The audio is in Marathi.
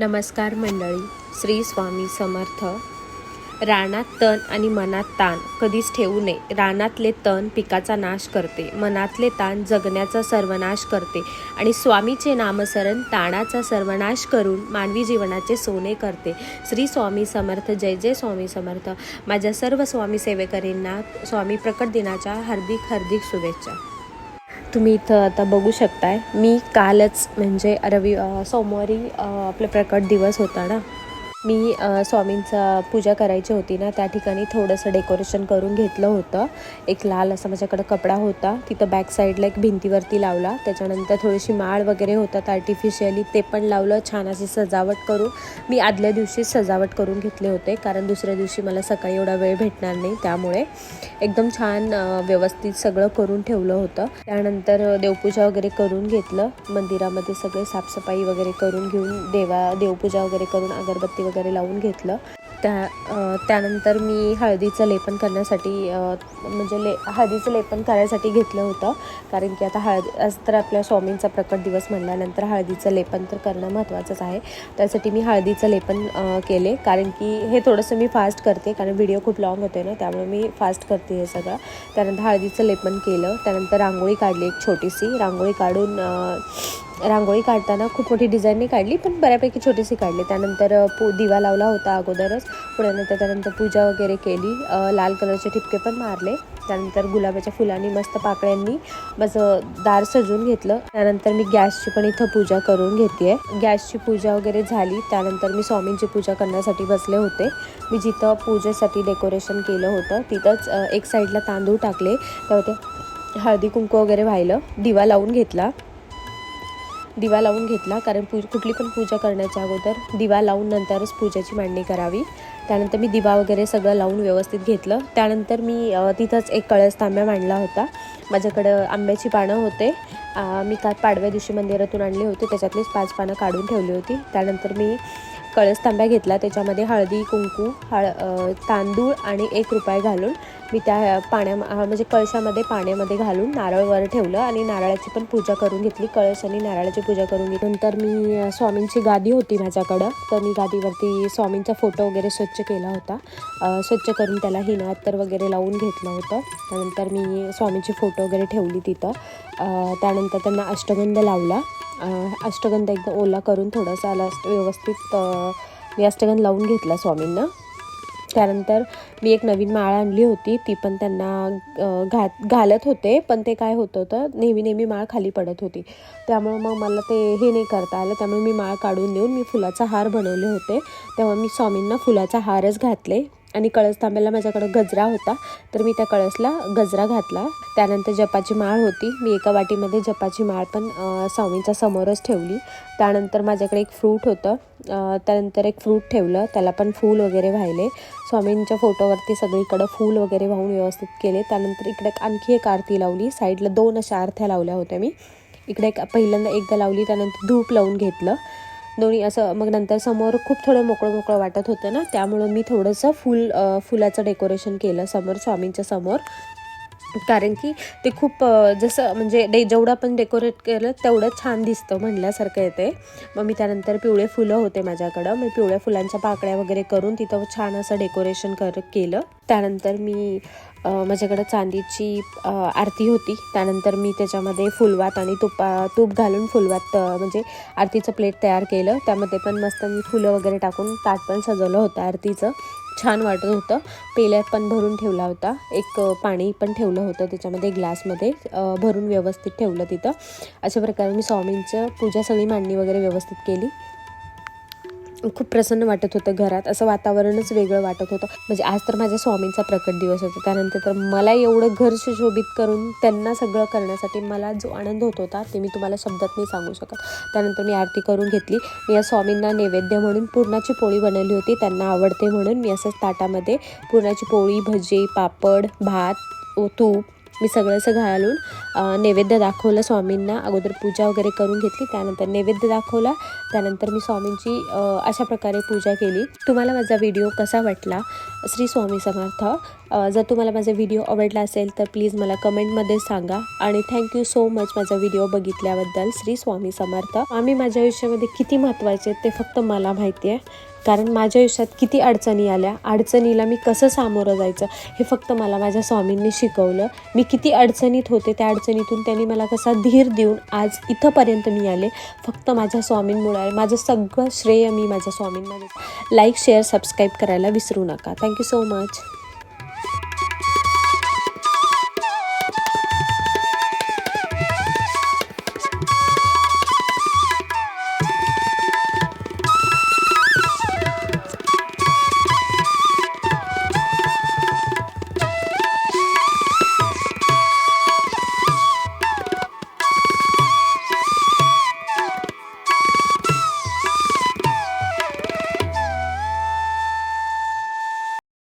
नमस्कार मंडळी श्री स्वामी समर्थ. रानात तण आणि मनात ताण. कधीच ठेवू नये. रानातले तण पिकाचा नाश करते. मनातले ताण जगण्याचा सर्वनाश करते आणि स्वामीचे नामस्मरण ताणाचा सर्वनाश करून मानवी जीवनाचे सोने करते. श्री स्वामी समर्थ. जय जय स्वामी समर्थ. माझ्या सर्व स्वामी सेवेकरींना स्वामी प्रकट दिनाच्या हार्दिक हार्दिक शुभेच्छा. तुम्ही इथं आता बघू शकताय. मी कालच म्हणजे रवि सोमवारी आपलं आपला प्रकट दिवस होता ना. मी स्वामींचा पूजा करायची होती ना त्या ठिकाणी थोडंसं डेकोरेशन करून घेतलं होतं. एक लाल असा माझ्याकडं कपडा होता. तिथं बॅक साईडला एक भिंतीवरती लावला. त्याच्यानंतर थोडीशी माळ वगैरे होतात आर्टिफिशियली ते पण लावलं. छान अशी सजावट करून मी आदल्या दिवशी सजावट करून घेतले होते. कारण दुसऱ्या दिवशी मला सकाळी एवढा वेळ भेटणार नाही त्यामुळे एकदम छान व्यवस्थित सगळं करून ठेवलं होतं. त्यानंतर देवपूजा वगैरे करून घेतलं. मंदिरामध्ये सगळे साफसफाई वगैरे करून घेऊन देवा देवपूजा वगैरे करून अगरबत्ती वगैरे लावून घेतलं. त्या त्यानंतर मी हळदीचं लेपन करण्यासाठी म्हणजे ले हळदीचं लेपन करायसाठी घेतलं होतं. कारण की आता हळद आज तर आपल्या स्वामींचा प्रकट दिवस म्हणल्यानंतर हळदीचं लेपन तर करणं महत्त्वाचंच आहे. त्यासाठी मी हळदीचं लेपन केले. कारण की हे थोडंसं मी फास्ट करते कारण व्हिडिओ खूप लॉंग होते ना त्यामुळे मी फास्ट करते हे सगळं. त्यानंतर हळदीचं लेपन केलं. त्यानंतर रांगोळी काढली एक छोटीशी. रांगोळी काढून रांगोळी काढताना खूप मोठी डिझाईन नाही काढली पण बऱ्यापैकी छोटीशी काढली. त्यानंतर पू दिवा लावला होता अगोदरच. पुढे त्याच्यानंतर त्यानंतर पूजा वगैरे केली. लाल कलरचे ठिपके पण मारले. त्यानंतर गुलाबाच्या फुलांनी मस्त पाकळ्यांनी माझं दार सजवून घेतलं. त्यानंतर मी गॅसची पण इथं पूजा करून घेते गॅसची पूजा वगैरे झाली. त्यानंतर मी स्वामींची पूजा करण्यासाठी बसले होते. मी जिथं पूजेसाठी डेकोरेशन केलं होतं तिथंच एक साईडला तांदूळ टाकले. तेव्हा ते हळदी कुंकू वगैरे व्हायलं. दिवा लावून घेतला. दिवा लावून घेतला. कारण पू कुठली पण पूजा करण्याच्या अगोदर दिवा लावून नंतरच पूजेची मांडणी करावी. त्यानंतर मी दिवा वगैरे सगळं लावून व्यवस्थित घेतलं. त्यानंतर मी तिथंच एक कळस तांब्या मांडला होता. माझ्याकडं आंब्याची पानं होते. मी काल पाडव्या दिवशी मंदिरातून आणली होती. त्याच्यातलीच पाच पानं काढून ठेवली होती. त्यानंतर मी कळस तांब्या घेतला. त्याच्यामध्ये हळदी कुंकू हळ तांदूळ आणि एक रुपये घालून मी त्या पाण्या म्हणजे कळशामध्ये पाण्यामध्ये घालून नारळ वर ठेवलं आणि नारळाची पण पूजा करून घेतली. कळश आणि नारळाची पूजा करून घेतली. नंतर मी स्वामींची गादी होती माझ्याकडं. तर मी गादीवरती स्वामींचा फोटो वगैरे स्वच्छ केला होता. स्वच्छ करून त्याला हिना अत्तर वगैरे लावून घेतलं होतं. त्यानंतर मी स्वामींची फोटो वगैरे ठेवली तिथं. त्यानंतर त्यांना अष्टगंध लावला. अष्टगंध एकदम ओला करून थोडासा आला व्यवस्थित मी अष्टगंध लावून घेतला स्वामींना. त्यानंतर मी एक नवीन माळ आणली होती ती पण त्यांना घात घालत होते पण ते काय होत होतं नेहमी नेहमी माळ खाली पडत होती. त्यामुळे मग मला ते हे नाही करता आलं त्यामुळे मी माळ काढून देऊन मी फुलाचा हार बनवले होते. तेव्हा मी स्वामींना फुलाचा हारच घातले. आणि कळस थांबायला माझ्याकडं गजरा होता. तर मी त्या कळसला गजरा घातला. त्यानंतर जपाची माळ होती. मी एका वाटीमध्ये जपाची माळ पण स्वामींच्या समोरच ठेवली. त्यानंतर माझ्याकडे एक फ्रूट होतं. त्यानंतर एक फ्रूट ठेवलं. त्याला पण फूल वगैरे वाहिले स्वामींच्या फोटोवरती सगळीकडं फूल वगैरे वाहून व्यवस्थित केले. त्यानंतर इकडे आणखी एक आरती लावली. साईडला दोन अशा आरत्या लावल्या होत्या मी. इकडे एक पहिल्यांदा एकदा लावली. त्यानंतर धूप लावून घेतलं. दोन्ही असं मग नंतर समोर खूप थोडं मोकळं मोकळं वाटत होतं ना त्यामुळं मी थोडंसं फुल फुलाचं डेकोरेशन केलं समोर स्वामींच्या समोर. कारण की ते खूप जसं म्हणजे डे जेवढं आपण डेकोरेट केलं तेवढं छान दिसतं म्हणल्यासारखं येते मग मी त्यानंतर पिवळे फुलं होते माझ्याकडं. मी पिवळ्या फुलांच्या पाकळ्या वगैरे करून तिथं छान असं डेकोरेशन कर केलं. त्यानंतर मी माझ्याकडं चांदीची आरती होती. त्यानंतर मी त्याच्यामध्ये फुलवात आणि तुपा तूप घालून फुलवात म्हणजे आरतीचं प्लेट तयार केलं. त्यामध्ये पण मस्त मी फुलं वगैरे टाकून ताट पण सजवलं होतं आरतीचं. छान वाटत होतं. पेल्यात पण भरून ठेवला होता. एक पाणी पण ठेवलं होतं त्याच्यामध्ये ग्लासमध्ये भरून व्यवस्थित ठेवलं तिथं. अशा प्रकारे मी स्वामींचं पूजा सगळी मांडणी वगैरे व्यवस्थित केली. खूप प्रसन्न वाटत होतं घरात. असं वातावरणच वेगळं वाटत होतं. म्हणजे आज तर माझ्या स्वामींचा प्रकट दिवस होता. त्यानंतर तर मला एवढं घर सुशोभित करून त्यांना सगळं करण्यासाठी मला जो आनंद होत होता ते मी तुम्हाला शब्दात नाही सांगू शकत. त्यानंतर मी आरती करून घेतली. मी या स्वामींना नैवेद्य म्हणून पुरणाची पोळी बनवली होती. त्यांना आवडते म्हणून मी असंच ताटामध्ये पुरणाची पोळी भजी पापड भात तूप मी सगळं असं घालून नैवेद्य दाखवलं स्वामींना. अगोदर पूजा वगैरे करून घेतली. त्यानंतर नैवेद्य दाखवला. त्यानंतर मी स्वामींची अशा प्रकारे पूजा केली. तुम्हाला माझा व्हिडिओ कसा वाटला? श्री स्वामी समर्थ. जर तुम्हाला माझा व्हिडिओ आवडला असेल तर प्लीज मला कमेंटमध्ये सांगा. आणि थँक्यू सो मच माझा व्हिडिओ बघितल्याबद्दल श्री स्वामी समर्थ. आम्ही माझ्या आयुष्यामध्ये किती महत्त्वाचे आहेत ते फक्त मला माहिती आहे. कारण माझ्या आयुष्यात किती अडचणी आल्या. अडचणीला मी कसं सामोरं जायचं हे फक्त मला माझ्या स्वामींनी शिकवलं. मी किती अडचणीत होते त्या अडचणीतून त्यांनी मला कसा धीर देऊन आज इथंपर्यंत मी आले. फक्त माझ्या स्वामींमुळे. आहे माझं सगळं श्रेय मी माझ्या स्वामींना लाईक शेअर सबस्क्राईब करायला विसरू नका. Thank you so much